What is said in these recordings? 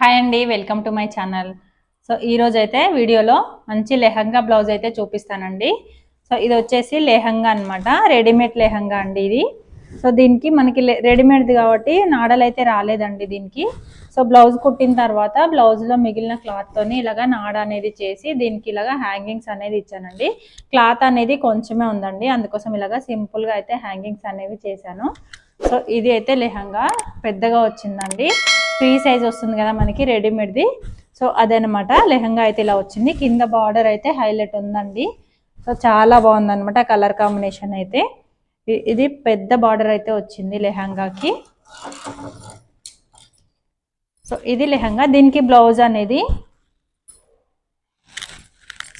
Hi అండి welcome to my channel so ఈరోజు అయితే వీడియోలో మంచి లెహంగా బ్లౌజ్ అయితే చూపిస్తానండి. సో ఇది వచ్చేసి లెహంగా అన్నమాట రెడీమేడ్ లెహంగా అండి ఇది. సో దీనికి మనకి రెడీమేడ్ది కాబట్టి నాడలు అయితే రాలేదండి దీనికి. సో బ్లౌజ్ కుట్టిన తర్వాత బ్లౌజ్లో మిగిలిన క్లాత్తోని ఇలాగా నాడ అనేది చేసి దీనికి ఇలాగా హ్యాంగింగ్స్ అనేది ఇచ్చానండి. క్లాత్ అనేది కొంచెమే ఉందండి అందుకోసం ఇలాగా సింపుల్గా అయితే హ్యాంగింగ్స్ అనేవి చేశాను. సో ఇది అయితే లెహంగా పెద్దగా వచ్చిందండి. ఫ్రీ సైజ్ వస్తుంది కదా మనకి రెడీమేడ్ది. సో అదనమాట. లెహంగా అయితే ఇలా వచ్చింది. కింద బార్డర్ అయితే హైలైట్ ఉందండి. సో చాలా బాగుందనమాట కలర్ కాంబినేషన్ అయితే. ఇది పెద్ద బార్డర్ అయితే వచ్చింది లెహంగాకి. సో ఇది లెహంగా. దీనికి బ్లౌజ్ అనేది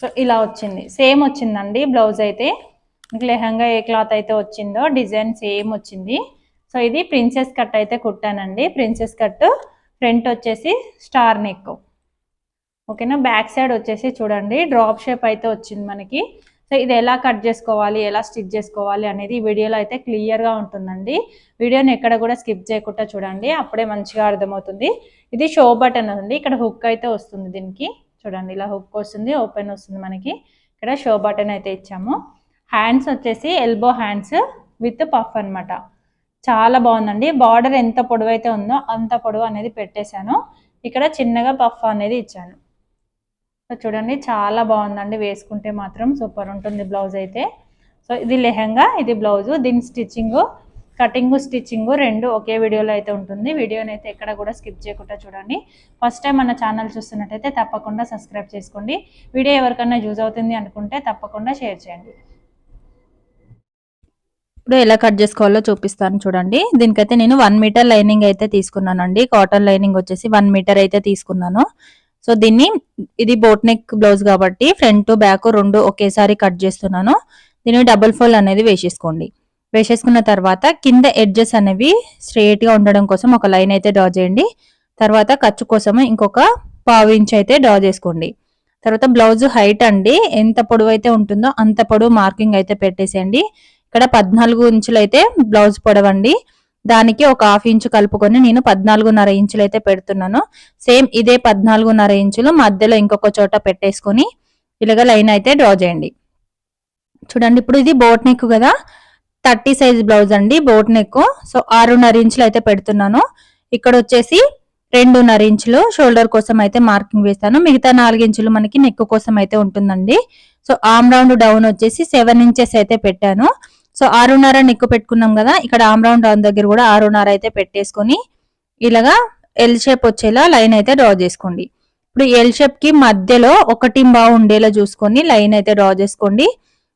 సో ఇలా వచ్చింది. సేమ్ వచ్చిందండి బ్లౌజ్ అయితే. మీకు లెహంగా ఏ క్లాత్ అయితే వచ్చిందో డిజైన్ సేమ్ వచ్చింది. సో ఇది ప్రిన్సెస్ కట్ అయితే కుట్టానండి. ప్రిన్సెస్ కట్ ఫ్రంట్ వచ్చేసి స్టార్ నెక్. ఓకేనా? బ్యాక్ సైడ్ వచ్చేసి చూడండి డ్రాప్ షేప్ అయితే వచ్చింది మనకి. సో ఇది ఎలా కట్ చేసుకోవాలి ఎలా స్టిచ్ చేసుకోవాలి అనేది ఈ వీడియోలో అయితే క్లియర్గా ఉంటుందండి. వీడియోని ఎక్కడ కూడా స్కిప్ చేయకుండా చూడండి అప్పుడే మంచిగా అర్థమవుతుంది. ఇది షో బటన్ ఉంది ఇక్కడ హుక్ అయితే వస్తుంది దీనికి. చూడండి ఇలా హుక్ వస్తుంది ఓపెన్ వస్తుంది మనకి. ఇక్కడ షో బటన్ అయితే ఇచ్చాము. హ్యాండ్స్ వచ్చేసి ఎల్బో హ్యాండ్స్ విత్ పఫ్ అన్నమాట. చాలా బాగుందండి. బార్డర్ ఎంత పొడవు అయితే ఉందో అంత పొడవు అనేది పెట్టేశాను. ఇక్కడ చిన్నగా పఫ్ అనేది ఇచ్చాను. సో చూడండి చాలా బాగుందండి. వేసుకుంటే మాత్రం సూపర్ ఉంటుంది బ్లౌజ్ అయితే. సో ఇది లెహంగా ఇది బ్లౌజు దీని స్టిచ్చింగ్ కటింగ్ స్టిచ్చింగ్ రెండు ఒకే వీడియోలో అయితే ఉంటుంది. వీడియోని అయితే ఎక్కడ కూడా స్కిప్ చేయకుండా చూడండి. ఫస్ట్ టైం మన ఛానల్ చూస్తున్నట్టయితే తప్పకుండా సబ్స్క్రైబ్ చేసుకోండి. వీడియో ఎవరికైనా యూజ్ అవుతుంది అనుకుంటే తప్పకుండా షేర్ చేయండి. ఇప్పుడు ఎలా కట్ చేసుకోవాలో చూపిస్తాను చూడండి. దీనికైతే నేను వన్ మీటర్ లైనింగ్ అయితే తీసుకున్నానండి. కాటన్ లైనింగ్ వచ్చేసి వన్ మీటర్ అయితే తీసుకున్నాను. సో దీన్ని ఇది బోట్ నెక్ బ్లౌజ్ కాబట్టి ఫ్రంట్ బ్యాక్ రెండు ఒకేసారి కట్ చేస్తున్నాను. దీన్ని డబుల్ ఫోల్ అనేది వేసేసుకోండి. వేసేసుకున్న తర్వాత కింద ఎడ్జెస్ అనేవి స్ట్రైట్గా ఉండడం కోసం ఒక లైన్ అయితే డ్రా చేయండి. తర్వాత ఖర్చు కోసం ఇంకొక పావు ఇంచ్ అయితే డ్రా చేసుకోండి. తర్వాత బ్లౌజ్ హైట్ అండి. ఎంత పొడవు అయితే ఉంటుందో అంత పొడవు మార్కింగ్ అయితే పెట్టేసేయండి. ఇక్కడ పద్నాలుగు ఇంచులు అయితే బ్లౌజ్ పొడవండి. దానికి ఒక హాఫ్ ఇంచు కలుపుకొని నేను పద్నాలుగున్నర ఇంచులు అయితే పెడుతున్నాను. సేమ్ ఇదే పద్నాలుగున్నర ఇంచులు మధ్యలో ఇంకొక చోట పెట్టేసుకొని ఇలాగ లైన్ అయితే డ్రా చేయండి. చూడండి ఇప్పుడు ఇది బోట్ నెక్ కదా? థర్టీ సైజ్ బ్లౌజ్ అండి బోట్ నెక్ సో ఆరున్నర ఇంచులు అయితే పెడుతున్నాను. ఇక్కడ వచ్చేసి రెండున్నర ఇంచులు షోల్డర్ కోసం అయితే మార్కింగ్ వేస్తాను. మిగతా నాలుగు ఇంచులు మనకి నెక్ కోసం అయితే ఉంటుందండి. సో ఆమ్ రౌండ్ డౌన్ వచ్చేసి సెవెన్ ఇంచెస్ అయితే పెట్టాను. సో ఆరున్నర నిక్కు పెట్టుకున్నాం కదా ఇక్కడ ఆమ్రౌండ్ రౌండ్ దగ్గర కూడా ఆరున్నర అయితే పెట్టేసుకొని ఇలాగా ఎల్ షేప్ వచ్చేలా లైన్ అయితే డ్రా చేసుకోండి. ఇప్పుడు ఎల్ షేప్కి మధ్యలో ఒకటి బావు ఉండేలా చూసుకొని లైన్ అయితే డ్రా చేసుకోండి.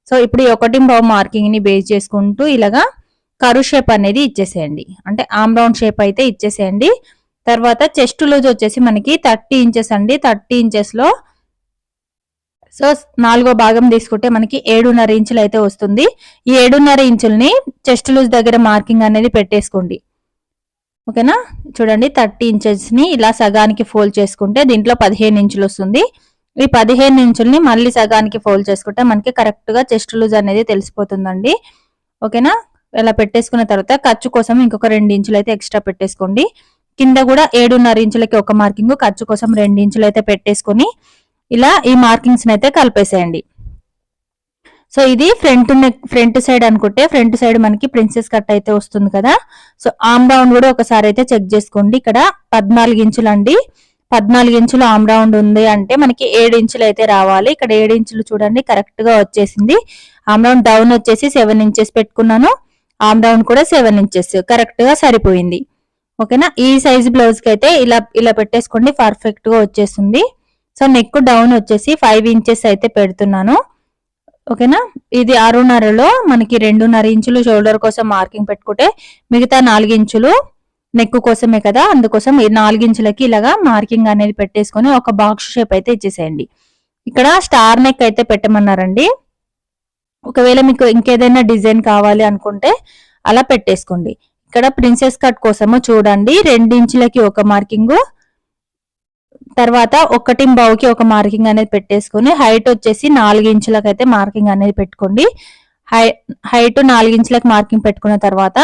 సో ఇప్పుడు ఈ ఒకటి బావు మార్కింగ్ని బేస్ చేసుకుంటూ ఇలాగా కరు షేప్ అనేది ఇచ్చేసేయండి. అంటే ఆమ్ రౌండ్ షేప్ అయితే ఇచ్చేసేయండి. తర్వాత చెస్ట్ లూజ్ వచ్చేసి మనకి థర్టీ ఇంచెస్ అండి. థర్టీ ఇంచెస్లో సో నాలుగో భాగం తీసుకుంటే మనకి ఏడున్నర ఇంచులు అయితే వస్తుంది. ఈ ఏడున్నర ఇంచుల్ని చెస్ట్ లూజ్ దగ్గర మార్కింగ్ అనేది పెట్టేసుకోండి. ఓకేనా? చూడండి థర్టీ ఇంచెస్ని ఇలా సగానికి ఫోల్డ్ చేసుకుంటే దీంట్లో పదిహేను ఇంచులు వస్తుంది. ఈ పదిహేను ఇంచుల్ని మళ్ళీ సగానికి ఫోల్డ్ చేసుకుంటే మనకి కరెక్ట్గా చెస్ట్ లూజ్ అనేది తెలిసిపోతుందండి. ఓకేనా? ఇలా పెట్టేసుకున్న తర్వాత ఖర్చు కోసం ఇంకొక రెండు ఇంచులు అయితే ఎక్స్ట్రా పెట్టేసుకోండి. కింద కూడా ఏడున్నర ఇంచులకి ఒక మార్కింగ్ ఖర్చు కోసం రెండు ఇంచులు అయితే పెట్టేసుకొని ఇలా ఈ మార్కింగ్స్ అయితే కలిపేసేయండి. సో ఇది ఫ్రంట్ నెక్ ఫ్రంట్ సైడ్ అనుకుంటే ఫ్రంట్ సైడ్ మనకి ప్రిన్సెస్ కట్ అయితే వస్తుంది కదా. సో ఆమ్ రౌండ్ కూడా ఒకసారి అయితే చెక్ చేసుకోండి. ఇక్కడ పద్నాలుగు ఇంచులు అండి. పద్నాలుగు ఇంచులు ఆమ్ రౌండ్ ఉంది అంటే మనకి ఏడు ఇంచులు అయితే రావాలి. ఇక్కడ ఏడు ఇంచులు చూడండి కరెక్ట్గా వచ్చేసింది. ఆమ్ రౌండ్ డౌన్ వచ్చేసి సెవెన్ ఇంచెస్ పెట్టుకున్నాను. ఆమ్ రౌండ్ కూడా సెవెన్ ఇంచెస్ కరెక్ట్గా సరిపోయింది. ఓకేనా? ఈ సైజ్ బ్లౌజ్కి అయితే ఇలా ఇలా పెట్టేసుకోండి పర్ఫెక్ట్గా వచ్చేసింది. సో నెక్ డౌన్ వచ్చేసి ఫైవ్ ఇంచెస్ అయితే పెడుతున్నాను. ఓకేనా? ఇది ఆరున్నరలో మనకి రెండున్నర ఇంచులు షోల్డర్ కోసం మార్కింగ్ పెట్టుకుంటే మిగతా నాలుగు ఇంచులు నెక్ కోసమే కదా? అందుకోసం ఈ నాలుగు ఇంచులకి ఇలాగా మార్కింగ్ అనేది పెట్టేసుకొని ఒక బాక్స్ షేప్ అయితే ఇచ్చేసేయండి. ఇక్కడ స్టార్ నెక్ అయితే పెట్టమన్నారండి. ఒకవేళ మీకు ఇంకేదైనా డిజైన్ కావాలి అనుకుంటే అలా పెట్టేసుకోండి. ఇక్కడ ప్రిన్సెస్ కట్ కోసము చూడండి. రెండు ఇంచులకి ఒక మార్కింగ్ తర్వాత ఒకటింబావుకి ఒక మార్కింగ్ అనేది పెట్టేసుకొని హైట్ వచ్చేసి నాలుగు ఇంచులకు అయితే మార్కింగ్ అనేది పెట్టుకోండి. హై హైట్ నాలుగు ఇంచులకు మార్కింగ్ పెట్టుకున్న తర్వాత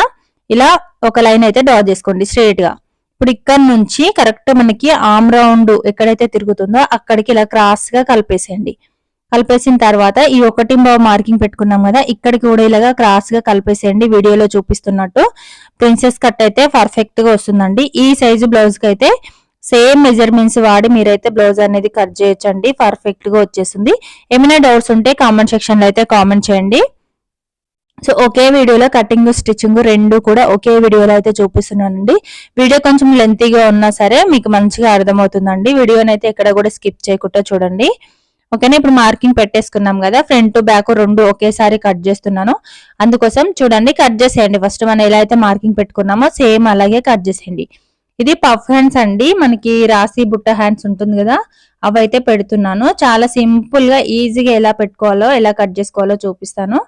ఇలా ఒక లైన్ అయితే డ్రా చేసుకోండి స్ట్రైట్గా. ఇప్పుడు ఇక్కడ నుంచి కరెక్ట్ మనకి ఆమ్ రౌండ్ ఎక్కడైతే తిరుగుతుందో అక్కడికి ఇలా క్రాస్గా కలిపేసేయండి. కలిపేసిన తర్వాత ఈ ఒకటి మార్కింగ్ పెట్టుకున్నాం కదా ఇక్కడికి కూడా ఇలాగా క్రాస్గా కలిపేసేయండి వీడియోలో చూపిస్తున్నట్టు. ప్రిన్సెస్ కట్ అయితే పర్ఫెక్ట్గా వస్తుందండి. ఈ సైజు బ్లౌజ్కి అయితే సేమ్ మెజర్మెంట్స్ వాడి మీరైతే బ్లౌజ్ అనేది కట్ చేయొచ్చండి పర్ఫెక్ట్గా వచ్చేస్తుంది. ఏమైనా డౌట్స్ ఉంటే కామెంట్ సెక్షన్లో అయితే కామెంట్ చేయండి. సో ఒకే వీడియోలో కటింగ్ స్టిచ్చింగ్ రెండు కూడా ఒకే వీడియోలో అయితే చూపిస్తున్నానండి. వీడియో కొంచెం లెంతీగా ఉన్నా సరే మీకు మంచిగా అర్థమవుతుందండి. వీడియోని అయితే ఎక్కడ కూడా స్కిప్ చేయకుండా చూడండి. ఓకేనా? ఇప్పుడు మార్కింగ్ పెట్టేసుకున్నాం కదా ఫ్రంట్ బ్యాక్ రెండు ఒకేసారి కట్ చేస్తున్నాను. అందుకోసం చూడండి కట్ చేసేయండి. ఫస్ట్ మనం ఎలా అయితే మార్కింగ్ పెట్టుకున్నామో సేమ్ అలాగే కట్ చేసేయండి. ఇది పఫ్ హ్యాండ్స్ అండి. మనకి రాసి బుట్ట హ్యాండ్స్ ఉంటుంది కదా అవి అయితే పెడుతున్నాను. చాలా సింపుల్గా ఈజీగా ఎలా పెట్టుకోవాలో ఎలా కట్ చేసుకోవాలో చూపిస్తాను.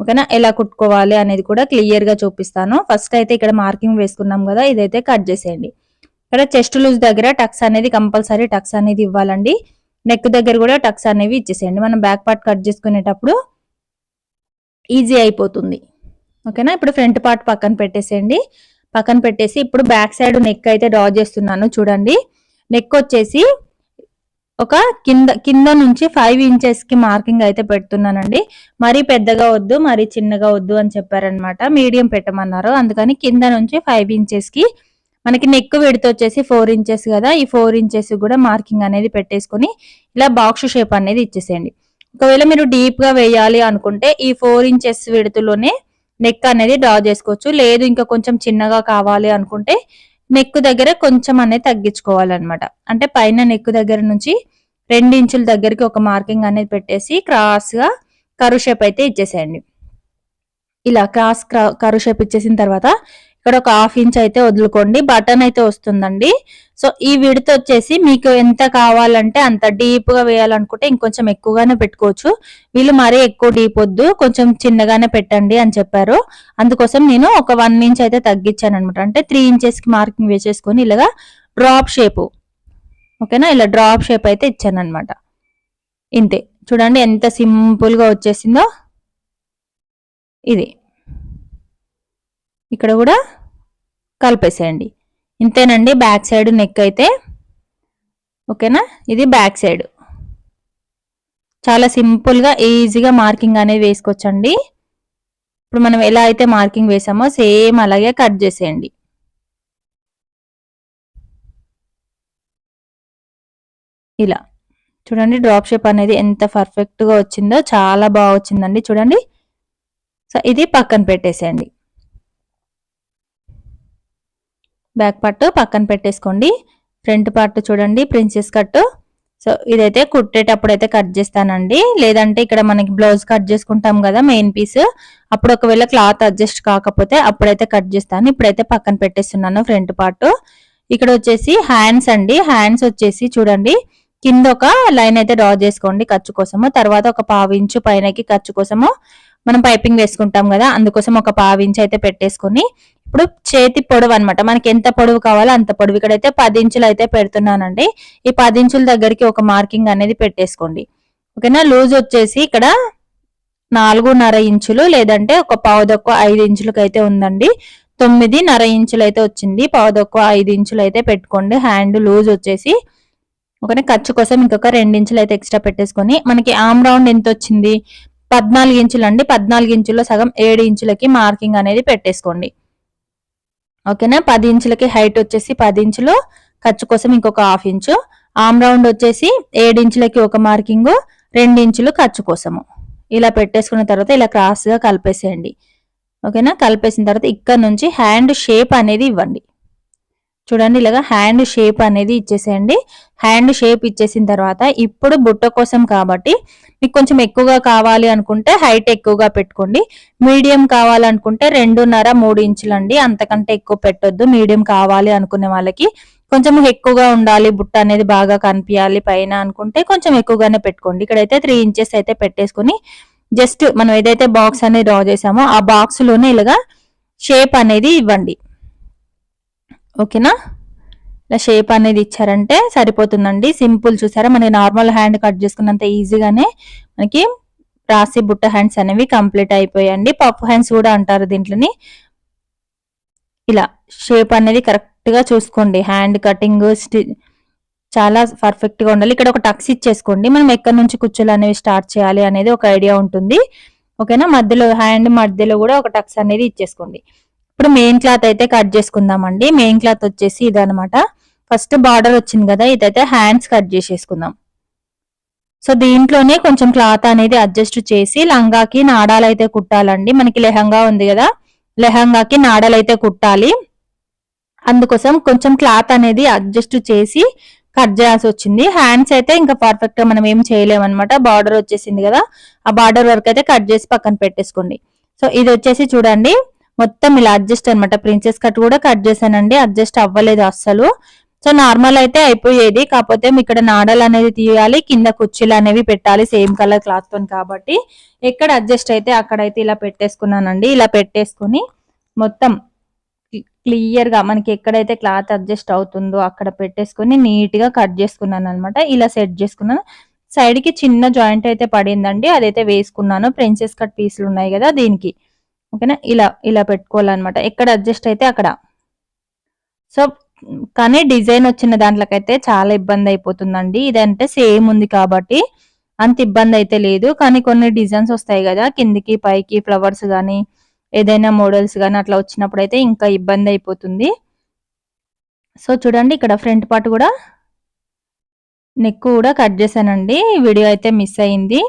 ఓకేనా? ఎలా కుట్టుకోవాలి అనేది కూడా క్లియర్గా చూపిస్తాను. ఫస్ట్ అయితే ఇక్కడ మార్కింగ్ వేసుకున్నాం కదా ఇదైతే కట్ చేసేయండి. ఇక్కడ చెస్ట్ లూజ్ దగ్గర టక్స్ అనేది కంపల్సరీ టక్స్ అనేది ఇవ్వాలండి. నెక్ దగ్గర కూడా టక్స్ అనేవి ఇచ్చేసేయండి. మనం బ్యాక్ పార్ట్ కట్ చేసుకునేటప్పుడు ఈజీ అయిపోతుంది. ఓకేనా? ఇప్పుడు ఫ్రంట్ పార్ట్ పక్కన పెట్టేసేయండి. పక్కన పెట్టేసి ఇప్పుడు బ్యాక్ సైడ్ నెక్ అయితే డ్రా చేస్తున్నాను చూడండి. నెక్ వచ్చేసి ఒక కింద కింద నుంచి ఫైవ్ ఇంచెస్కి మార్కింగ్ అయితే పెడుతున్నానండి. మరీ పెద్దగా వద్దు మరీ చిన్నగా వద్దు అని చెప్పారనమాట మీడియం పెట్టమన్నారు. అందుకని కింద నుంచి ఫైవ్ ఇంచెస్కి మనకి నెక్ విడత వచ్చేసి ఫోర్ ఇంచెస్ కదా ఈ ఫోర్ ఇంచెస్ కూడా మార్కింగ్ అనేది పెట్టేసుకొని ఇలా బాక్స్ షేప్ అనేది ఇచ్చేసేయండి. ఒకవేళ మీరు డీప్గా వేయాలి అనుకుంటే ఈ ఫోర్ ఇంచెస్ విడతలోనే నెక్ అనేది డ్రా చేసుకోవచ్చు. లేదు ఇంకా కొంచెం చిన్నగా కావాలి అనుకుంటే నెక్ దగ్గర కొంచెం అనేది తగ్గించుకోవాలన్నమాట. అంటే పైన నెక్ దగ్గర నుంచి రెండు ఇంచుల దగ్గరికి ఒక మార్కింగ్ అనేది పెట్టేసి క్రాస్గా కరు షేప్ అయితే ఇచ్చేసేయండి. ఇలా క్రాస్ కరు షేప్ ఇచ్చేసిన తర్వాత ఇక్కడ ఒక హాఫ్ ఇంచ్ అయితే వదులుకోండి. బటన్ అయితే వస్తుందండి. సో ఈ విడత వచ్చేసి మీకు ఎంత కావాలంటే అంత డీప్గా వేయాలనుకుంటే ఇంకొంచెం ఎక్కువగానే పెట్టుకోవచ్చు. వీళ్ళు మరీ ఎక్కువ డీప్ వద్దు. కొంచెం చిన్నగానే పెట్టండి అని చెప్పారు. అందుకోసం నేను ఒక వన్ ఇంచ్ అయితే తగ్గించాను అనమాట అంటే త్రీ ఇంచెస్కి మార్కింగ్ వేసేసుకొని ఇలాగా డ్రాప్ షేప్ ఓకేనా? ఇలా డ్రాప్ షేప్ అయితే ఇచ్చాను అనమాట ఇంతే. చూడండి ఎంత సింపుల్గా వచ్చేసిందో. ఇది. ఇక్కడ కూడా కలిపేసేయండి. ఇంతేనండి బ్యాక్ సైడ్ నెక్ అయితే. ఓకేనా? ఇది బ్యాక్ సైడ్. చాలా సింపుల్గా ఈజీగా మార్కింగ్ అనేది వేసుకోవచ్చండి. ఇప్పుడు మనం ఎలా అయితే మార్కింగ్ వేసామో సేమ్ అలాగే కట్ చేసేయండి. ఇలా. చూడండి డ్రాప్ షేప్ అనేది ఎంత పర్ఫెక్ట్గా వచ్చిందో చాలా బాగా వచ్చిందండి. చూడండి. సో ఇది పక్కన పెట్టేసేయండి. బ్యాక్ పార్ట్ పక్కన పెట్టేసుకోండి. ఫ్రంట్ పార్ట్ చూడండి ప్రిన్సెస్ కట్. సో ఇదైతే కుట్టేటప్పుడు అయితే కట్ చేస్తానండి. లేదంటే ఇక్కడ మనకి బ్లౌజ్ కట్ చేసుకుంటాం కదా మెయిన్ పీస్. అప్పుడు ఒకవేళ క్లాత్ అడ్జస్ట్ కాకపోతే అప్పుడైతే కట్ చేస్తాను. ఇప్పుడైతే పక్కన పెట్టేస్తున్నాను ఫ్రంట్ పార్ట్. ఇక్కడ వచ్చేసి హ్యాండ్స్ అండి. హ్యాండ్స్ వచ్చేసి చూడండి కింద ఒక లైన్ అయితే డ్రా చేసుకోండి ఖర్చు కోసము. తర్వాత ఒక పావు ఇంచు పైనకి ఖర్చు కోసము మనం పైపింగ్ వేసుకుంటాం కదా అందుకోసం ఒక పావించు ఇంచు అయితే పెట్టేసుకొని ఇప్పుడు చేతి పొడవు అనమాట మనకి ఎంత పొడవు కావాలో అంత పొడవు. ఇక్కడైతే పది ఇంచులు అయితే పెడుతున్నానండి. ఈ పది ఇంచుల దగ్గరికి ఒక మార్కింగ్ అనేది పెట్టేసుకోండి. ఓకేనా? లూజ్ వచ్చేసి ఇక్కడ నాలుగున్నర ఇంచులు లేదంటే ఒక పావుదొక్క ఐదు ఇంచులకు అయితే ఉందండి. తొమ్మిదిన్నర ఇంచులు అయితే వచ్చింది. పావుదొక్క ఐదు ఇంచులు అయితే పెట్టుకోండి. హ్యాండ్ లూజ్ వచ్చేసి ఒకనే ఖర్చు కోసం ఇంకొక రెండు ఇంచులు అయితే ఎక్స్ట్రా పెట్టేసుకొని మనకి ఆమ్ రౌండ్ ఎంత వచ్చింది? పద్నాలుగు ఇంచులు అండి. పద్నాలుగు ఇంచుల్లో సగం ఏడు ఇంచులకి మార్కింగ్ అనేది పెట్టేసుకోండి. ఓకేనా? పది ఇంచులకి హైట్ వచ్చేసి పది ఇంచులు. ఖర్చు కోసం ఇంకొక హాఫ్ ఇంచు. ఆమ్ రౌండ్ వచ్చేసి ఏడు ఇంచులకి ఒక మార్కింగ్ రెండు ఇంచులు ఖర్చు కోసము. ఇలా పెట్టేసుకున్న తర్వాత ఇలా క్రాస్గా కలిపేసేయండి. ఓకేనా? కలిపేసిన తర్వాత ఇక్కడ నుంచి హ్యాండ్ షేప్ అనేది ఇవ్వండి. చూడండి ఇలాగా హ్యాండ్ షేప్ అనేది ఇచ్చేసేయండి. హ్యాండ్ షేప్ ఇచ్చేసిన తర్వాత ఇప్పుడు బుట్ట కోసం కాబట్టి మీకు కొంచెం ఎక్కువగా కావాలి అనుకుంటే హైట్ ఎక్కువగా పెట్టుకోండి. మీడియం కావాలనుకుంటే రెండున్నర మూడు ఇంచులు అండి. అంతకంటే ఎక్కువ పెట్టొద్దు. మీడియం కావాలి అనుకునే వాళ్ళకి కొంచెం ఎక్కువగా ఉండాలి. బుట్ట అనేది బాగా కనిపించాలి పైన అనుకుంటే కొంచెం ఎక్కువగానే పెట్టుకోండి. ఇక్కడైతే త్రీ ఇంచెస్ అయితే పెట్టేసుకుని జస్ట్ మనం ఏదైతే బాక్స్ అనేది డ్రా చేసామో ఆ బాక్స్లోనే ఇలాగా షేప్ అనేది ఇవ్వండి. ఓకేనా? ఇలా షేప్ అనేది ఇచ్చారంటే సరిపోతుందండి. సింపుల్ చూసారా? మనకి నార్మల్ హ్యాండ్ కట్ చేసుకున్నంత ఈజీగానే మనకి రాసి బుట్ట హ్యాండ్స్ అనేవి కంప్లీట్ అయిపోయాయండి. పప్పు హ్యాండ్స్ కూడా అంటారు దీంట్లోని. ఇలా షేప్ అనేది కరెక్ట్గా చూసుకోండి. హ్యాండ్ కటింగ్ స్టి చాలా పర్ఫెక్ట్గా ఉండాలి. ఇక్కడ ఒక టక్స్ ఇచ్చేసుకోండి. మనం ఎక్కడి నుంచి కుచ్చులు అనేవి స్టార్ట్ చేయాలి అనేది ఒక ఐడియా ఉంటుంది. ఓకేనా? మధ్యలో హ్యాండ్ మధ్యలో కూడా ఒక టక్స్ అనేది ఇచ్చేసుకోండి. ఇప్పుడు మెయిన్ క్లాత్ అయితే కట్ చేసుకుందామండి. మెయిన్ క్లాత్ వచ్చేసి ఇదనమాట ఫస్ట్ బార్డర్ వచ్చింది కదా ఇదైతే హ్యాండ్స్ కట్ చేసేసుకుందాం. సో దీంట్లోనే కొంచెం క్లాత్ అనేది అడ్జస్ట్ చేసి లంగాకి నాడాలు అయితే కుట్టాలండి. మనకి లెహంగా ఉంది కదా లెహంగాకి నాడాలు అయితే కుట్టాలి. అందుకోసం కొంచెం క్లాత్ అనేది అడ్జస్ట్ చేసి కట్ చేయాల్సి వచ్చింది. హ్యాండ్స్ అయితే ఇంకా పర్ఫెక్ట్గా మనం ఏం చేయలేమన్నమాట. బార్డర్ వచ్చేసింది కదా ఆ బార్డర్ వరకు అయితే కట్ చేసి పక్కన పెట్టేసుకోండి. సో ఇది వచ్చేసి చూడండి. మొత్తం ఇలా అడ్జస్ట్ అనమాట ప్రిన్సెస్ కట్ కూడా కట్ చేశానండి. అడ్జస్ట్ అవ్వలేదు అస్సలు. సో నార్మల్ అయితే అయిపోయేది. కాకపోతే ఇక్కడ నాడలు అనేది తీయాలి కింద కుర్చీలు అనేవి పెట్టాలి సేమ్ కలర్ క్లాత్తో కాబట్టి. ఎక్కడ అడ్జస్ట్ అయితే అక్కడైతే ఇలా పెట్టేసుకున్నానండి. ఇలా పెట్టేసుకుని మొత్తం క్లియర్గా మనకి ఎక్కడైతే క్లాత్ అడ్జస్ట్ అవుతుందో అక్కడ పెట్టేసుకుని నీట్గా కట్ చేసుకున్నాను అనమాట ఇలా సెట్ చేసుకున్నాను. సైడ్కి చిన్న జాయింట్ అయితే పడిందండి. అదైతే వేసుకున్నాను. ప్రిన్సెస్ కట్ పీసులు ఉన్నాయి కదా దీనికి. ఓకేనా? ఇలా ఇలా పెట్టుకోవాలన్నమాట. ఎక్కడ అడ్జస్ట్ అయితే అక్కడ. సో కానీ డిజైన్ వచ్చిన దాంట్లోకైతే చాలా ఇబ్బంది అయిపోతుందండి. ఇదంటే సేమ్ ఉంది కాబట్టి అంత ఇబ్బంది అయితే లేదు. కానీ కొన్ని డిజైన్స్ వస్తాయి కదా కిందికి పైకి ఫ్లవర్స్ కానీ ఏదైనా మోడల్స్ కానీ అట్లా వచ్చినప్పుడు అయితే ఇంకా ఇబ్బంది అయిపోతుంది. సో చూడండి ఇక్కడ ఫ్రంట్ పార్ట్ కూడా నెక్ కూడా కట్ చేశానండి. వీడియో అయితే మిస్ అయింది.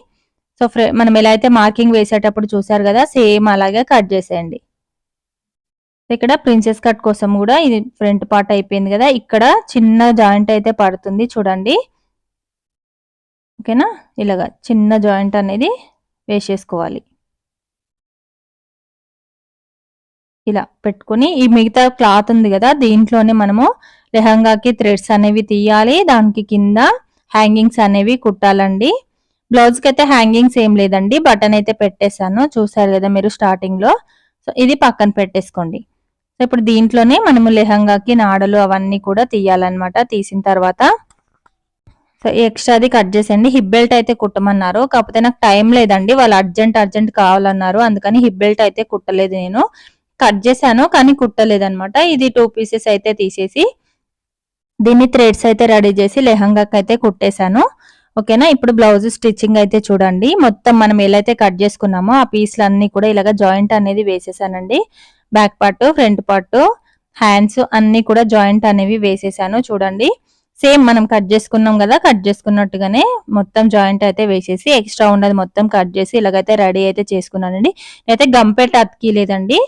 సో మనం ఎలా అయితే మార్కింగ్ వేసేటప్పుడు చూసారు కదా సేమ్ అలాగే కట్ చేసేయండి. ఇక్కడ ప్రిన్సెస్ కట్ కోసం కూడా ఇది ఫ్రంట్ పార్ట్ అయిపోయింది కదా ఇక్కడ చిన్న జాయింట్ అయితే పడుతుంది చూడండి. ఓకేనా? ఇలాగా చిన్న జాయింట్ అనేది వేసేసుకోవాలి. ఇలా పెట్టుకుని ఈ మిగతా క్లాత్ ఉంది కదా దీంట్లోనే మనము లెహంగాకి థ్రెడ్స్ అనేవి తీయాలి దానికి కింద హ్యాంగింగ్స్ అనేవి కుట్టాలండి. బ్లౌజ్కి అయితే హ్యాంగింగ్స్ ఏం లేదండి. బటన్ అయితే పెట్టేశాను. చూసారు కదా మీరు స్టార్టింగ్లో. సో ఇది పక్కన పెట్టేసుకోండి. సో ఇప్పుడు దీంట్లోనే మనము లెహంగాకి నాడలు అవన్నీ కూడా తీయాలన్నమాట. తీసిన తర్వాత సో ఎక్స్ట్రాది కట్ చేసేయండి. హిప్ బెల్ట్ అయితే కుట్టమన్నారు. కాకపోతే నాకు టైం లేదండి. వాళ్ళు అర్జెంట్ అర్జెంట్ కావాలన్నారు. అందుకని హిప్ బెల్ట్ అయితే కుట్టలేదు నేను. కట్ చేశాను కానీ కుట్టలేదు అనమాట ఇది టూ పీసెస్ అయితే తీసేసి దీన్ని థ్రెడ్స్ అయితే రెడీ చేసి లెహంగాకి అయితే కుట్టేశాను. ఓకేనా? ఇప్పుడు బ్లౌజ్ స్టిచ్చింగ్ అయితే చూడండి. మొత్తం మనం ఎలా అయితే కట్ చేసుకున్నామో ఆ పీస్లు అన్ని కూడా ఇలాగ జాయింట్ అనేది వేసేసానండి. Back part front part hands అన్ని కూడా జాయింట్ అనేవి వేసేసాను చూడండి. సేమ్ మనం కట్ చేసుకున్నాం కదా కట్ చేసుకున్నట్టుగానే మొత్తం జాయింట్ అయితే వేసేసి ఎక్స్ట్రా ఉండదు మొత్తం కట్ చేసి ఇలాగైతే రెడీ అయితే చేసుకున్నానండి. అయితే గంపెట్ అతికి లేదండి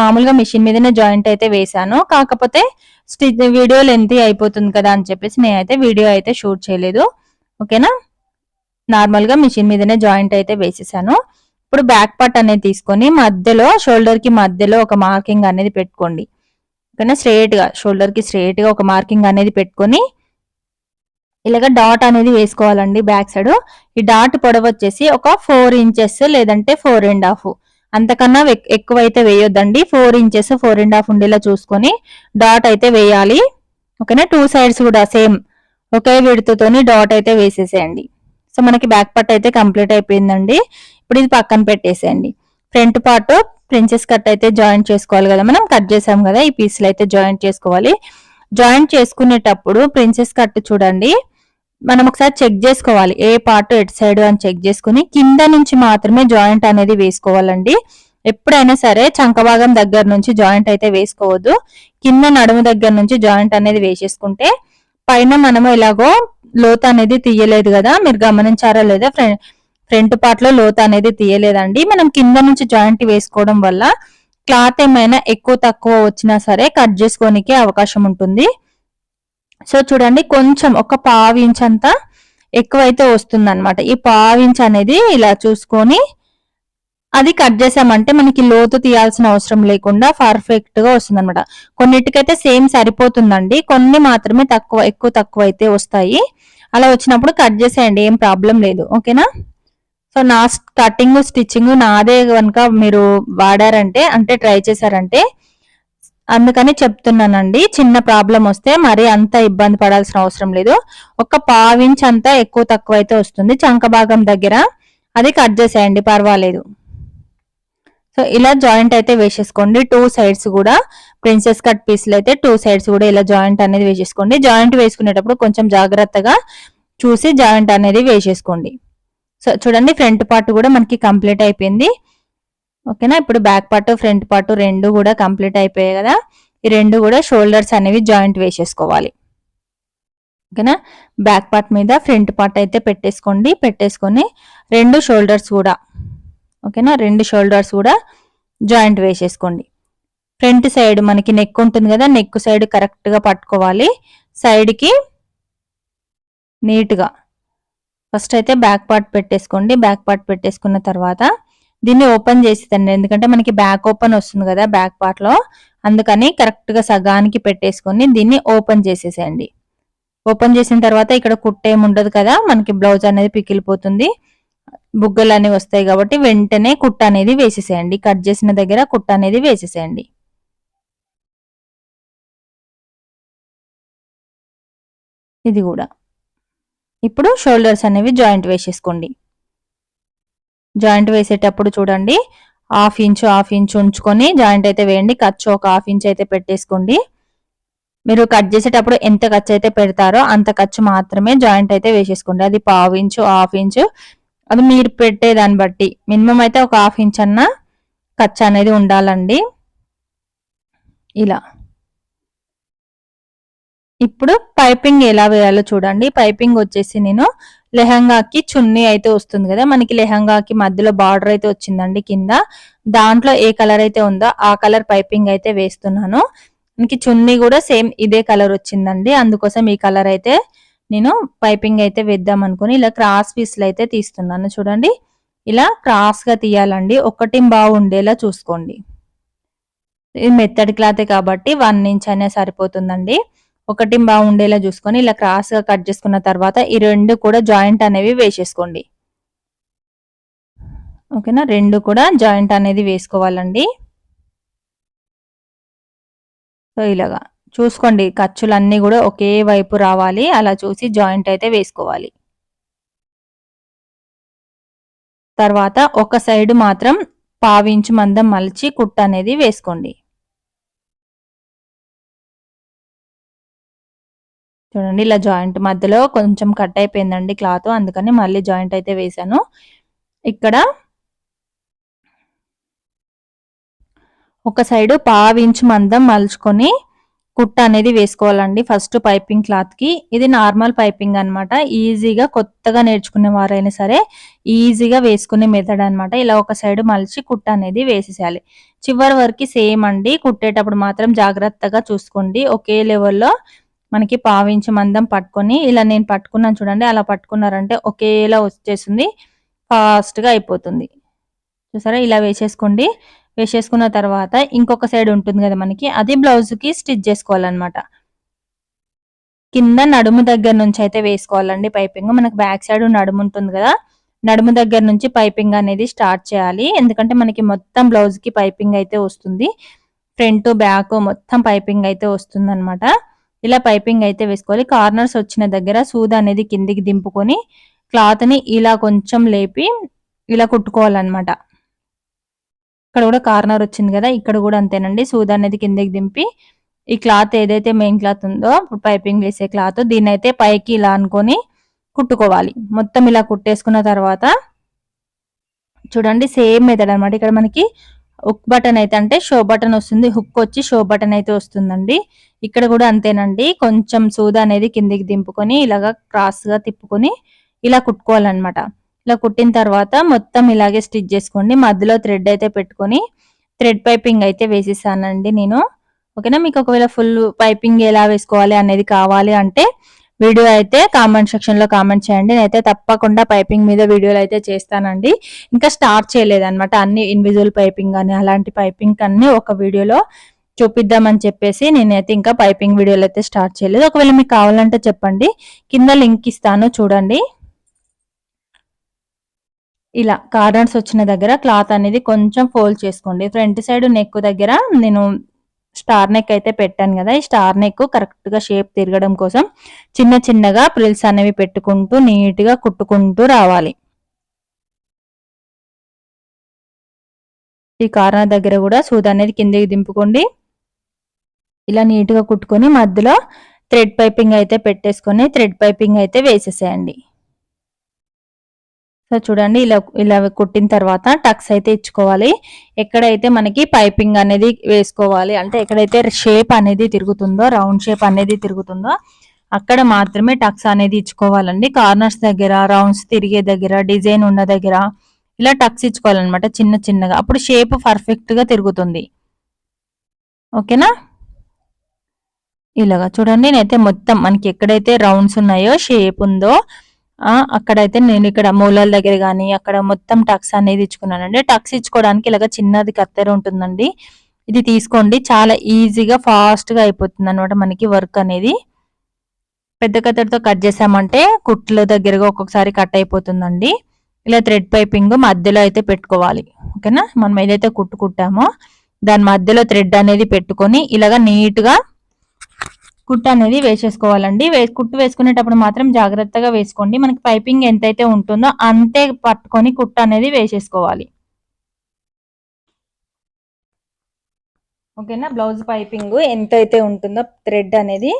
మామూలుగా మిషన్ మీదనే జాయింట్ అయితే వేసాను. కాకపోతే స్టిచ్ వీడియో లెంత్ అయిపోతుంది కదా అని చెప్పేసి నేనైతే వీడియో అయితే షూట్ చేయలేదు. ఓకేనా? నార్మల్గా మిషన్ మీదనే జాయింట్ అయితే వేసేసాను. ఇప్పుడు బ్యాక్ పార్ట్ అనేది తీసుకొని మధ్యలో షోల్డర్కి మధ్యలో ఒక మార్కింగ్ అనేది పెట్టుకోండి. ఓకేనా? స్ట్రేట్గా షోల్డర్కి స్ట్రేట్గా ఒక మార్కింగ్ అనేది పెట్టుకొని ఇలాగ డాట్ అనేది వేసుకోవాలండి బ్యాక్ సైడ్. ఈ డాట్ పొడవు వచ్చేసి ఒక ఫోర్ ఇంచెస్ లేదంటే ఫోర్ అండ్ హాఫ్. అంతకన్నా ఎక్కువ అయితే వేయొద్దండి. Four inches four and half ఉండేలా చూసుకొని డాట్ అయితే వేయాలి. ఓకేనా? టూ సైడ్స్ కూడా సేమ్ ఒకే విడుతుతోని డాట్ అయితే వేసేసేయండి. సో మనకి బ్యాక్ పార్ట్ అయితే కంప్లీట్ అయిపోయిందండి. ఇప్పుడు ఇది పక్కన పెట్టేసేయండి. ఫ్రంట్ పార్ట్ ప్రిన్సెస్ కట్ అయితే జాయింట్ చేసుకోవాలి కదా మనం. కట్ చేసాం కదా ఈ పీసులు అయితే జాయింట్ చేసుకోవాలి. జాయింట్ చేసుకునేటప్పుడు ప్రిన్సెస్ కట్ చూడండి. మనం ఒకసారి చెక్ చేసుకోవాలి. ఏ పార్ట్ ఎటు సైడ్ అని చెక్ చేసుకుని కింద నుంచి మాత్రమే జాయింట్ అనేది వేసుకోవాలండి. ఎప్పుడైనా సరే చంక భాగం దగ్గర నుంచి జాయింట్ అయితే వేసుకోవద్దు. కింద నడుము దగ్గర నుంచి జాయింట్ అనేది వేసేసుకుంటే పైన మనము ఎలాగో లోత అనేది తీయలేదు కదా మీరు గమనించారా లేదా ఫ్రంట్ పార్ట్లో లోత్ అనేది తీయలేదండి. మనం కింద నుంచి జాయింట్ వేసుకోవడం వల్ల క్లాత్ ఏమైనా ఎక్కువ తక్కువ వచ్చినా సరే కట్ చేసుకోనికే అవకాశం ఉంటుంది. సో చూడండి కొంచెం ఒక పావు ఇంచ్ అంతా ఎక్కువైతే వస్తుంది అనమాట ఈ పావు ఇంచ్ అనేది ఇలా చూసుకొని అది కట్ చేసామంటే మనకి లోతు తీయాల్సిన అవసరం లేకుండా పర్ఫెక్ట్గా వస్తుంది అనమాట కొన్నిటికైతే సేమ్ సరిపోతుందండి. కొన్ని మాత్రమే తక్కువ ఎక్కువ తక్కువ అయితే వస్తాయి. అలా వచ్చినప్పుడు కట్ చేసేయండి ఏం ప్రాబ్లం లేదు. ఓకేనా సో నా కటింగ్ స్టిచ్చింగ్ నాదే కనుక మీరు వాడారంటే అంటే ట్రై చేశారంటే అందుకని చెప్తున్నానండి. చిన్న ప్రాబ్లం వస్తే మరి అంత ఇబ్బంది పడాల్సిన అవసరం లేదు. ఒక పావించ్ అంతా ఎక్కువ తక్కువ అయితే వస్తుంది. చంక భాగం దగ్గర అది కట్ చేసేయండి పర్వాలేదు. సో ఇలా జాయింట్ అయితే వేసేసుకోండి. టూ సైడ్స్ కూడా ప్రిన్సెస్ కట్ పీస్లు అయితే టూ సైడ్స్ కూడా ఇలా జాయింట్ అనేది వేసేసుకోండి. జాయింట్ వేసుకునేటప్పుడు కొంచెం జాగ్రత్తగా చూసి జాయింట్ అనేది వేసేసుకోండి. సో చూడండి ఫ్రంట్ పార్ట్ కూడా మనకి కంప్లీట్ అయిపోయింది. ఓకేనా ఇప్పుడు బ్యాక్ పార్ట్ ఫ్రంట్ పార్ట్ రెండు కూడా కంప్లీట్ అయిపోయాయి కదా? ఈ రెండు కూడా షోల్డర్స్ అనేవి జాయింట్ వేసేసుకోవాలి. ఓకేనా బ్యాక్ పార్ట్ మీద ఫ్రంట్ పార్ట్ అయితే పెట్టేసుకోండి. పెట్టేసుకొని రెండు షోల్డర్స్ కూడా. ఓకేనా? రెండు షోల్డర్స్ కూడా జాయింట్ వేసేసుకోండి. ఫ్రంట్ సైడ్ మనకి నెక్ ఉంటుంది కదా నెక్ సైడ్ కరెక్ట్గా పట్టుకోవాలి. సైడ్కి నీట్గా. ఫస్ట్ అయితే బ్యాక్ పార్ట్ పెట్టేసుకోండి. బ్యాక్ పార్ట్ పెట్టేసుకున్న తర్వాత దీన్ని ఓపెన్ చేసేదండి. ఎందుకంటే మనకి బ్యాక్ ఓపెన్ వస్తుంది కదా బ్యాక్ పార్ట్లో. అందుకని కరెక్ట్గా సగానికి పెట్టేసుకొని దీన్ని ఓపెన్ చేసేసేయండి. ఓపెన్ చేసిన తర్వాత ఇక్కడ కుట్టేం ఉండదు కదా మనకి బ్లౌజ్ అనేది పికిలిపోతుంది. బుగ్గలు అనేవి వస్తాయి కాబట్టి వెంటనే కుట్ట అనేది వేసేసేయండి. కట్ చేసిన దగ్గర కుట్ట అనేది వేసేసేయండి. ఇది కూడా. ఇప్పుడు షోల్డర్స్ అనేవి జాయింట్ వేసేసుకోండి. జాయింట్ వేసేటప్పుడు చూడండి హాఫ్ ఇంచు హాఫ్ ఇంచు ఉంచుకొని జాయింట్ అయితే వేయండి. ఖర్చు ఒక హాఫ్ ఇంచ్ అయితే పెట్టేసుకోండి. మీరు కట్ చేసేటప్పుడు ఎంత ఖర్చు అయితే పెడతారో అంత ఖర్చు మాత్రమే జాయింట్ అయితే వేసేసుకోండి. అది పావు ఇంచు హాఫ్ ఇంచు అది మీరు పెట్టే దాన్ని బట్టి. మినిమం అయితే ఒక హాఫ్ ఇంచ్ అన్న ఖర్చు అనేది ఉండాలండి. ఇలా. ఇప్పుడు పైపింగ్ ఎలా వేయాలో చూడండి. పైపింగ్ వచ్చేసి నేను లెహంగాకి చున్నీ అయితే వస్తుంది కదా. మనకి లెహంగాకి మధ్యలో బార్డర్ అయితే వచ్చిందండి కింద. దాంట్లో ఏ కలర్ అయితే ఉందో ఆ కలర్ పైపింగ్ అయితే వేస్తున్నాను. మనకి చున్నీ కూడా సేమ్ ఇదే కలర్ వచ్చిందండి. అందుకోసం ఈ కలర్ అయితే నేను పైపింగ్ అయితే వేద్దాం అనుకుని ఇలా క్రాస్ పీస్లు అయితే తీస్తున్నాను. చూడండి ఇలా క్రాస్గా తీయాలండి. ఒకటి బాగుండేలా చూసుకోండి. ఇది మెత్తడి క్లాతే కాబట్టి వన్ ఇంచ్ అనే సరిపోతుందండి. ఒకటి బాగుండేలా చూసుకొని ఇలా క్రాస్గా కట్ చేసుకున్న తర్వాత ఈ రెండు కూడా జాయింట్ అనేవి వేసేసుకోండి. ఓకేనా? రెండు కూడా జాయింట్ అనేది వేసుకోవాలండి. సో ఇలాగా. చూసుకోండి. ఖర్చులన్నీ కూడా ఒకే వైపు రావాలి. అలా చూసి జాయింట్ అయితే వేసుకోవాలి. తర్వాత ఒక సైడ్ మాత్రం పావించు మందం మలిచి కుట్ట అనేది వేసుకోండి. చూడండి ఇలా జాయింట్ మధ్యలో కొంచెం కట్ అయిపోయిందండి క్లాత్. అందుకని మళ్ళీ జాయింట్ అయితే వేసాను ఇక్కడ ఒక సైడు పావించు మందం మలుచుకొని కుట్ట అనేది వేసుకోవాలండి. ఫస్ట్ పైపింగ్ క్లాత్కి. ఇది నార్మల్ పైపింగ్ అనమాట ఈజీగా కొత్తగా నేర్చుకునే వారైనా సరే ఈజీగా వేసుకునే మెథడ్ అనమాట ఇలా ఒక సైడ్ మలిచి కుట్ట అనేది వేసేసేయాలి. చివరి వరకు సేమ్ అండి. కుట్టేటప్పుడు మాత్రం జాగ్రత్తగా చూసుకోండి. ఒకే లెవెల్లో మనకి పావించి మందం పట్టుకొని ఇలా నేను పట్టుకున్నాను చూడండి. అలా పట్టుకున్నారంటే ఒకేలా వచ్చేస్తుంది. ఫాస్ట్గా అయిపోతుంది. చూసారా? ఇలా వేసేసుకోండి. వేసేసుకున్న తర్వాత ఇంకొక సైడ్ ఉంటుంది కదా మనకి అది బ్లౌజ్కి స్టిచ్ చేసుకోవాలన్నమాట. కింద నడుము దగ్గర నుంచి అయితే వేసుకోవాలండి పైపింగ్ మనకు బ్యాక్ సైడ్ నడుము ఉంటుంది కదా నడుము దగ్గర నుంచి పైపింగ్ అనేది స్టార్ట్ చేయాలి. ఎందుకంటే మనకి మొత్తం బ్లౌజ్కి పైపింగ్ అయితే వస్తుంది. ఫ్రంట్ బ్యాక్ మొత్తం పైపింగ్ అయితే వస్తుంది అనమాట ఇలా పైపింగ్ అయితే వేసుకోవాలి. కార్నర్స్ వచ్చిన దగ్గర సూద అనేది కిందికి దింపుకొని క్లాత్ని ఇలా కొంచెం లేపి ఇలా కుట్టుకోవాలన్నమాట. ఇక్కడ కూడా కార్నర్ వచ్చింది కదా ఇక్కడ కూడా అంతేనండి. సూది అనేది కిందకి దింపి ఈ క్లాత్ ఏదైతే మెయిన్ క్లాత్ ఉందో పైపింగ్ వేసే క్లాత్ దీన్ని అయితే పైకి ఇలా అనుకొని కుట్టుకోవాలి. మొత్తం ఇలా కుట్టేసుకున్న తర్వాత చూడండి సేమ్ మెథడ్ అనమాట ఇక్కడ మనకి హుక్ బటన్ అయితే అంటే షో బటన్ వస్తుంది హుక్ వచ్చి షో బటన్ అయితే వస్తుందండి. ఇక్కడ కూడా అంతేనండి. కొంచెం సూద అనేది కిందికి దింపుకొని ఇలాగా క్రాస్గా తిప్పుకొని ఇలా కుట్టుకోవాలన్నమాట. ఇలా కుట్టిన తర్వాత మొత్తం ఇలాగే స్టిచ్ చేసుకోండి. మధ్యలో థ్రెడ్ అయితే పెట్టుకొని థ్రెడ్ పైపింగ్ అయితే వేసేసానండి నేను. ఓకేనా? మీకు ఒకవేళ ఫుల్ పైపింగ్ ఎలా వేసుకోవాలి అనేది కావాలి అంటే వీడియో అయితే కామెంట్ సెక్షన్లో కామెంట్ చేయండి. నేనైతే తప్పకుండా పైపింగ్ మీద వీడియోలు అయితే చేస్తానండి. ఇంకా స్టార్ట్ చేయలేదన్నమాట. అన్ని ఇన్విజువల్ పైపింగ్ అని అలాంటి పైపింగ్ అన్ని ఒక వీడియోలో చూపిద్దామని చెప్పేసి నేనైతే ఇంకా పైపింగ్ వీడియోలు అయితే స్టార్ట్ చేయలేదు. ఒకవేళ మీకు కావాలంటే చెప్పండి. కింద లింక్ ఇస్తాను చూడండి. ఇలా కార్డన్స్ వచ్చిన దగ్గర క్లాత్ అనేది కొంచెం ఫోల్డ్ చేసుకోండి. ఫ్రంట్ సైడ్ నెక్ దగ్గర నేను స్టార్ నెక్ అయితే పెట్టాను కదా ఈ స్టార్ నెక్ కరెక్ట్గా షేప్ తిరగడం కోసం చిన్న చిన్నగా ప్రిల్స్ అనేవి పెట్టుకుంటూ నీట్గా కుట్టుకుంటూ రావాలి. ఈ కార్నర్ దగ్గర కూడా సూది అనేది కిందికి దింపుకోండి. ఇలా నీట్గా కుట్టుకొని మధ్యలో థ్రెడ్ పైపింగ్ అయితే పెట్టేసుకొని థ్రెడ్ పైపింగ్ అయితే వేసేసేయండి. సో చూడండి ఇలా ఇలా కుట్టిన తర్వాత టక్స్ అయితే ఇచ్చుకోవాలి. ఎక్కడైతే మనకి పైపింగ్ అనేది వేసుకోవాలి అంటే ఎక్కడైతే షేప్ అనేది తిరుగుతుందో రౌండ్ షేప్ అనేది తిరుగుతుందో అక్కడ మాత్రమే టక్స్ అనేది ఇచ్చుకోవాలండి. కార్నర్స్ దగ్గర రౌండ్స్ తిరిగే దగ్గర డిజైన్ ఉన్న దగ్గర ఇలా టక్స్ ఇచ్చుకోవాలన్నమాట చిన్న చిన్నగా. అప్పుడు షేప్ పర్ఫెక్ట్గా తిరుగుతుంది. ఓకేనా? ఇలాగా చూడండి నేనైతే మొత్తం మనకి ఎక్కడైతే రౌండ్స్ ఉన్నాయో షేప్ ఉందో అక్కడైతే నేను ఇక్కడ మూలాల దగ్గర కానీ అక్కడ మొత్తం టక్స్ అనేది ఇచ్చుకున్నానండి. టక్స్ ఇచ్చుకోవడానికి ఇలాగ చిన్నది కత్తెర ఉంటుందండి. ఇది తీసుకోండి. చాలా ఈజీగా ఫాస్ట్గా అయిపోతుంది అనమాట మనకి వర్క్ అనేది. పెద్ద కత్తెరతో కట్ చేసామంటే కుట్ల దగ్గరగా ఒక్కొక్కసారి కట్ అయిపోతుందండి. ఇలా థ్రెడ్ పైపింగ్ మధ్యలో అయితే పెట్టుకోవాలి. ఓకేనా? మనం ఏదైతే కుట్టు కుట్టామో దాని మధ్యలో థ్రెడ్ అనేది పెట్టుకొని ఇలాగా నీట్గా కుట్టు అనేది వేసేసుకోవాలండి. కుట్టు వేసుకునేటప్పుడు మాత్రం జాగ్రత్తగా వేసుకోండి. మనకి పైపింగ్ ఎంతైతే ఉంటుందో అంతే పట్టుకొని కుట్టు అనేది వేసేసుకోవాలి. ఓకేనా? బ్లౌజ్ పైపింగ్ ఎంతైతే ఉంటుందో థ్రెడ్ అనేది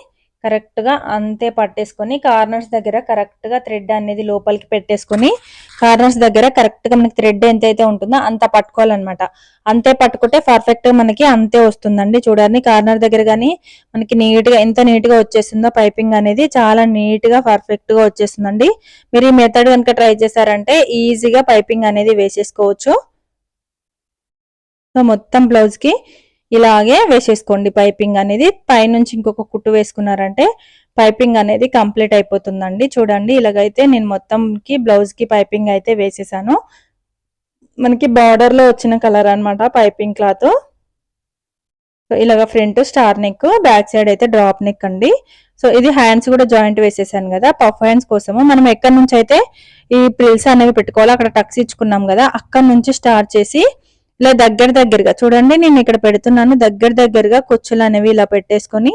కరెక్ట్గా అంతే పట్టేసుకొని కార్నర్స్ దగ్గర కరెక్ట్గా థ్రెడ్ అనేది లోపలికి పెట్టేసుకొని కార్నర్స్ దగ్గర కరెక్ట్గా మనకి థ్రెడ్ ఎంతైతే ఉంటుందో అంత పట్టుకోవాలన్నమాట. అంతే పట్టుకుంటే పర్ఫెక్ట్గా మనకి అంతే వస్తుందండి. చూడండి కార్నర్ దగ్గర కానీ మనకి నీట్గా ఎంత నీట్గా వచ్చేసిందో పైపింగ్ అనేది చాలా నీట్గా పర్ఫెక్ట్గా వచ్చేసిందండి మీరు ఈ మెథడ్ కనుక ట్రై చేశారంటే ఈజీగా పైపింగ్ అనేది వేసేసుకోవచ్చు. సో మొత్తం బ్లౌజ్కి ఇలాగే వేసేసుకోండి. పైపింగ్ అనేది పైనుంచి ఇంకొక కుట్టు వేసుకున్నారంటే పైపింగ్ అనేది కంప్లీట్ అయిపోతుందండి. చూడండి ఇలాగైతే నేను మొత్తంకి బ్లౌజ్కి పైపింగ్ అయితే వేసేసాను. మనకి బార్డర్లో వచ్చిన కలర్ అనమాట పైపింగ్ క్లాత్. ఇలాగ front star neck back side అయితే డ్రాప్ నెక్ అండి. సో ఇది హ్యాండ్స్ కూడా జాయింట్ వేసేసాను కదా పఫ్ హ్యాండ్స్ కోసము. మనం ఎక్కడి నుంచి అయితే ఈ ప్రిల్స్ అనేవి పెట్టుకోవాలి అక్కడ టక్స్ ఇచ్చుకున్నాం కదా అక్కడ నుంచి స్టార్ట్ చేసి ఇలా దగ్గర దగ్గరగా చూడండి నేను ఇక్కడ పెడుతున్నాను. దగ్గర దగ్గరగా కుచ్చులు అనేవి ఇలా పెట్టేసుకొని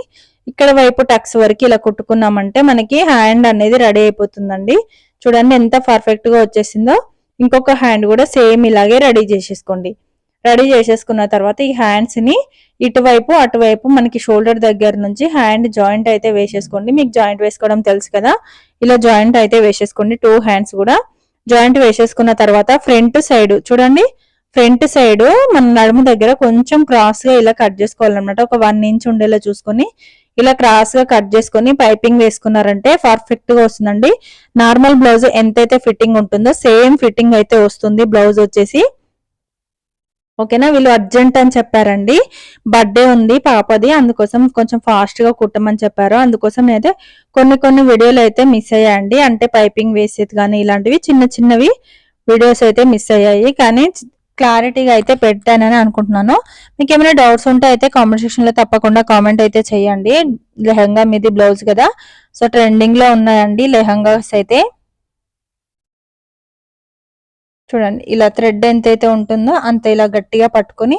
ఇక్కడ వైపు టక్స్ వరకు ఇలా కుట్టుకున్నామంటే మనకి హ్యాండ్ అనేది రెడీ అయిపోతుందండి. చూడండి ఎంత పర్ఫెక్ట్గా వచ్చేసిందో. ఇంకొక హ్యాండ్ కూడా సేమ్ ఇలాగే రెడీ చేసేసుకోండి. రెడీ చేసేసుకున్న తర్వాత ఈ హ్యాండ్స్ని ఇటువైపు అటువైపు మనకి షోల్డర్ దగ్గర నుంచి హ్యాండ్ జాయింట్ అయితే వేసేసుకోండి. మీకు జాయింట్ వేసుకోవడం తెలుసు కదా. ఇలా జాయింట్ అయితే వేసేసుకోండి. టూ హ్యాండ్స్ కూడా జాయింట్ వేసేసుకున్న తర్వాత ఫ్రంట్ సైడ్ చూడండి. ఫ్రంట్ సైడ్ మన నడుము దగ్గర కొంచెం క్రాస్గా ఇలా కట్ చేసుకోవాలన్నమాట. ఒక వన్ ఇంచ్ ఉండేలా చూసుకొని ఇలా క్రాస్గా కట్ చేసుకొని పైపింగ్ వేసుకున్నారంటే పర్ఫెక్ట్గా వస్తుందండి. నార్మల్ బ్లౌజ్ ఎంతైతే ఫిట్టింగ్ ఉంటుందో సేమ్ ఫిట్టింగ్ అయితే వస్తుంది. బ్లౌజ్ వచ్చేసి ఓకేనా వీళ్ళు అర్జెంట్ అని చెప్పారండి. బర్త్డే ఉంది పాపది. అందుకోసం కొంచెం ఫాస్ట్గా కుట్టమని చెప్పారు. అందుకోసం నేనైతే కొన్ని కొన్ని వీడియోలు అయితే మిస్ అయ్యాయండి అంటే పైపింగ్ వేసేది కానీ ఇలాంటివి చిన్న చిన్నవి వీడియోస్ అయితే మిస్ అయ్యాయి. కానీ క్లారిటీగా అయితే పెట్టానని అనుకుంటున్నాను. మీకు ఏమైనా డౌట్స్ ఉంటే అయితే కామెంట్ సెక్షన్లో తప్పకుండా కామెంట్ అయితే చేయండి. లెహంగా మీది బ్లౌజ్ కదా. సో ట్రెండింగ్లో ఉన్నాయండి లెహంగాస్ అయితే. చూడండి ఇలా థ్రెడ్ ఎంతైతే ఉంటుందో అంత ఇలా గట్టిగా పట్టుకొని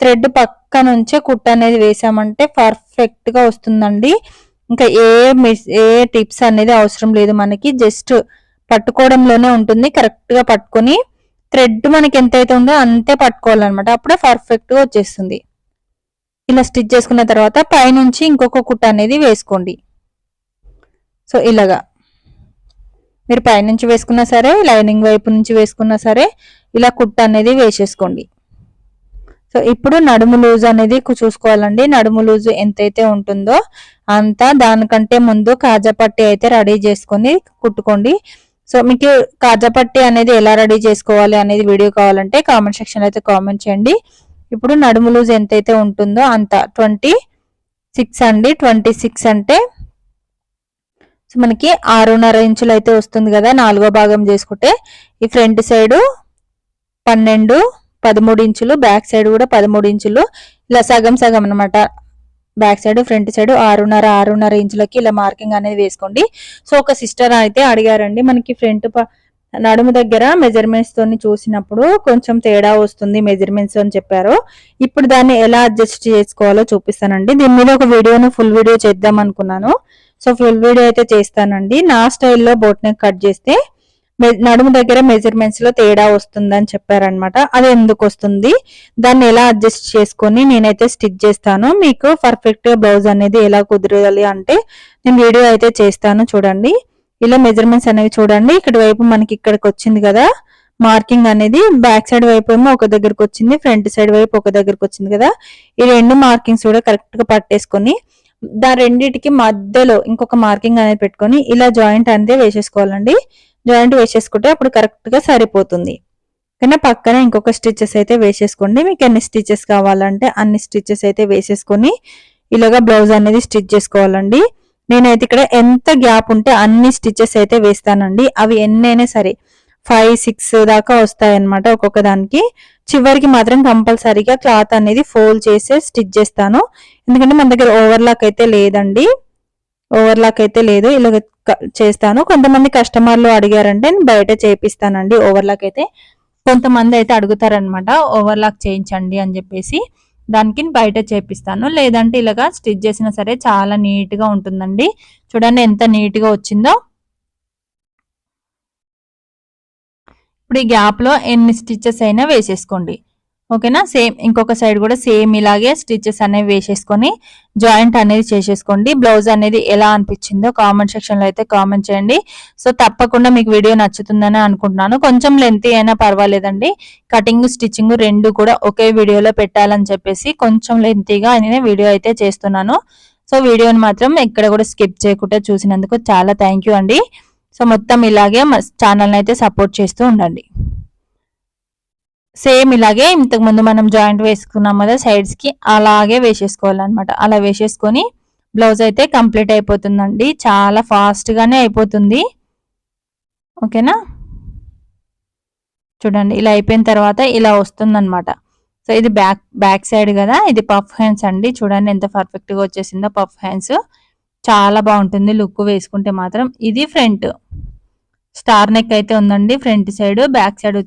థ్రెడ్ పక్క నుంచే కుట్ట అనేది వేసామంటే పర్ఫెక్ట్గా వస్తుందండి. ఇంకా ఏ మిస్ ఏ టిప్స్ అనేది అవసరం లేదు మనకి. జస్ట్ పట్టుకోవడంలోనే ఉంటుంది. కరెక్ట్గా పట్టుకొని థ్రెడ్ మనకి ఎంతైతే ఉందో అంతే పట్టుకోవాలన్నమాట. అప్పుడే పర్ఫెక్ట్గా వచ్చేస్తుంది. ఇలా స్టిచ్ చేసుకున్న తర్వాత పైనుంచి ఇంకొక కుట్ట అనేది వేసుకోండి. సో ఇలాగా. మీరు పైనుంచి వేసుకున్నా సరే లైనింగ్ వైపు నుంచి వేసుకున్నా సరే ఇలా కుట్ట అనేది వేసేసుకోండి. సో ఇప్పుడు నడుము లూజ్ అనేది చూసుకోవాలండి. నడుము లూజ్ ఎంతైతే ఉంటుందో అంతా దానికంటే ముందు కాజా పట్టి అయితే రెడీ చేసుకొని కుట్టుకోండి. సో మీకు కాజాపట్టి అనేది ఎలా రెడీ చేసుకోవాలి అనేది వీడియో కావాలంటే కామెంట్ సెక్షన్ అయితే కామెంట్ చేయండి. ఇప్పుడు నడుము లూజ్ ఎంతైతే ఉంటుందో అంత ట్వంటీ సిక్స్ అండి. ట్వంటీ సిక్స్ అంటే సో మనకి ఆరున్నర ఇంచులు అయితే వస్తుంది కదా నాలుగో భాగం చేసుకుంటే ఈ ఫ్రంట్ సైడు పన్నెండు పదమూడు ఇంచులు బ్యాక్ సైడ్ కూడా పదమూడు ఇంచులు ఇలా సగం సగం అనమాట బ్యాక్ సైడ్ ఫ్రంట్ సైడ్ ఆరున్నర ఆరున్నర ఇంచులకి ఇలా మార్కింగ్ అనేది వేసుకోండి. సో ఒక సిస్టర్ అయితే అడిగారండి మనకి ఫ్రంట్ నడుము దగ్గర మెజర్మెంట్స్ తోని చూసినప్పుడు కొంచెం తేడా వస్తుంది మెజర్మెంట్స్ అని చెప్పారు. ఇప్పుడు దాన్ని ఎలా అడ్జస్ట్ చేసుకోవాలో చూపిస్తానండి. దీని మీద ఒక వీడియోను ఫుల్ వీడియో చేద్దాం అనుకున్నాను. సో ఫుల్ వీడియో అయితే చేస్తానండి. నా స్టైల్లో బోట్ నెక్ కట్ చేస్తే నడుము దగ్గర మెజర్మెంట్స్లో తేడా వస్తుందని చెప్పారనమాట అది ఎందుకు వస్తుంది? దాన్ని ఎలా అడ్జస్ట్ చేసుకొని నేనైతే స్టిచ్ చేస్తాను. మీకు పర్ఫెక్ట్ బ్లౌజ్ అనేది ఎలా కుదరాలి అంటే నేను వీడియో అయితే చేస్తాను చూడండి. ఇలా మెజర్మెంట్స్ అనేవి చూడండి. ఇక్కడ వైపు మనకి ఇక్కడికి వచ్చింది కదా. మార్కింగ్ అనేది బ్యాక్ సైడ్ వైపు ఏమో ఒక దగ్గరకు వచ్చింది. ఫ్రంట్ సైడ్ వైపు ఒక దగ్గరకు వచ్చింది కదా. ఈ రెండు మార్కింగ్స్ కూడా కరెక్ట్గా పట్టేసుకొని దా రెండిటికి మధ్యలో ఇంకొక మార్కింగ్ అనేది పెట్టుకొని ఇలా జాయింట్ అనేది వేసేసుకోవాలండి. జాయింట్ వేసేసుకుంటే అప్పుడు కరెక్ట్గా సరిపోతుంది. కానీ పక్కన ఇంకొక స్టిచెస్ అయితే వేసేసుకోండి. మీకు ఎన్ని స్టిచెస్ కావాలంటే అన్ని స్టిచెస్ అయితే వేసేసుకొని ఇలాగా బ్లౌజ్ అనేది స్టిచ్ చేసుకోవాలండి. నేనైతే ఇక్కడ ఎంత గ్యాప్ ఉంటే అన్ని స్టిచెస్ అయితే వేస్తానండి. అవి ఎన్నైనా సరే ఫైవ్ సిక్స్ దాకా వస్తాయన్నమాట ఒక్కొక్క దానికి. చివరికి మాత్రం కంపల్సరీగా క్లాత్ అనేది ఫోల్డ్ చేసి స్టిచ్ చేస్తాను. ఎందుకంటే మన దగ్గర ఓవర్లాక్ అయితే లేదండి. ఓవర్లాక్ అయితే లేదు. ఇలా చేస్తాను. కొంతమంది కస్టమర్లు అడిగారంటే నేను బయట చేపిస్తానండి. ఓవర్లాక్ అయితే కొంతమంది అయితే అడుగుతారనమాట ఓవర్లాక్ చేయించండి అని చెప్పేసి దానికి బయట చేపిస్తాను. లేదంటే ఇలాగా స్టిచ్ చేసినా సరే చాలా నీట్గా ఉంటుందండి. చూడండి ఎంత నీట్గా వచ్చిందో. ఇప్పుడు ఈ గ్యాప్లో ఎన్ని స్టిచ్చెస్ అయినా వేసేసుకోండి. ఓకేనా? సేమ్ ఇంకొక సైడ్ కూడా సేమ్ ఇలాగే స్టిచెస్ అనేవి వేసేసుకొని జాయింట్ అనేది చేసేసుకోండి. బ్లౌజ్ అనేది ఎలా అనిపించిందో కామెంట్ సెక్షన్లో అయితే కామెంట్ చేయండి. సో తప్పకుండా మీకు వీడియో నచ్చుతుందని అనుకుంటున్నాను. కొంచెం లెంత్ అయినా పర్వాలేదండి. కటింగ్ స్టిచ్చింగ్ రెండు కూడా ఒకే వీడియోలో పెట్టాలని చెప్పేసి కొంచెం లెంతీగా నేను వీడియో అయితే చేస్తున్నాను. సో వీడియోని మాత్రం ఎక్కడ కూడా స్కిప్ చేయకుండా చూసినందుకు చాలా థ్యాంక్ యూ అండి. సో మొత్తం ఇలాగే ఛానల్ని అయితే సపోర్ట్ చేస్తూ ఉండండి. సేమ్ ఇలాగే ఇంతకు ముందు మనం జాయింట్ వేసుకున్నాం కదా సైడ్స్కి అలాగే వేసేసుకోవాలన్నమాట. అలా వేసేసుకొని బ్లౌజ్ అయితే కంప్లీట్ అయిపోతుందండి. చాలా ఫాస్ట్గానే అయిపోతుంది. ఓకేనా? చూడండి ఇలా అయిపోయిన తర్వాత ఇలా వస్తుందన్నమాట. సో ఇది బ్యాక్ బ్యాక్ సైడ్ కదా ఇది పఫ్ హ్యాండ్స్ అండి. చూడండి ఎంత పర్ఫెక్ట్గా వచ్చేసిందో పఫ్ హ్యాండ్స్ చాలా బాగుంటుంది లుక్ వేసుకుంటే మాత్రం. ఇది ఫ్రంట్ స్టార్ నెక్ అయితే ఉందండి ఫ్రంట్ సైడ్ బ్యాక్ సైడ్ వచ్చి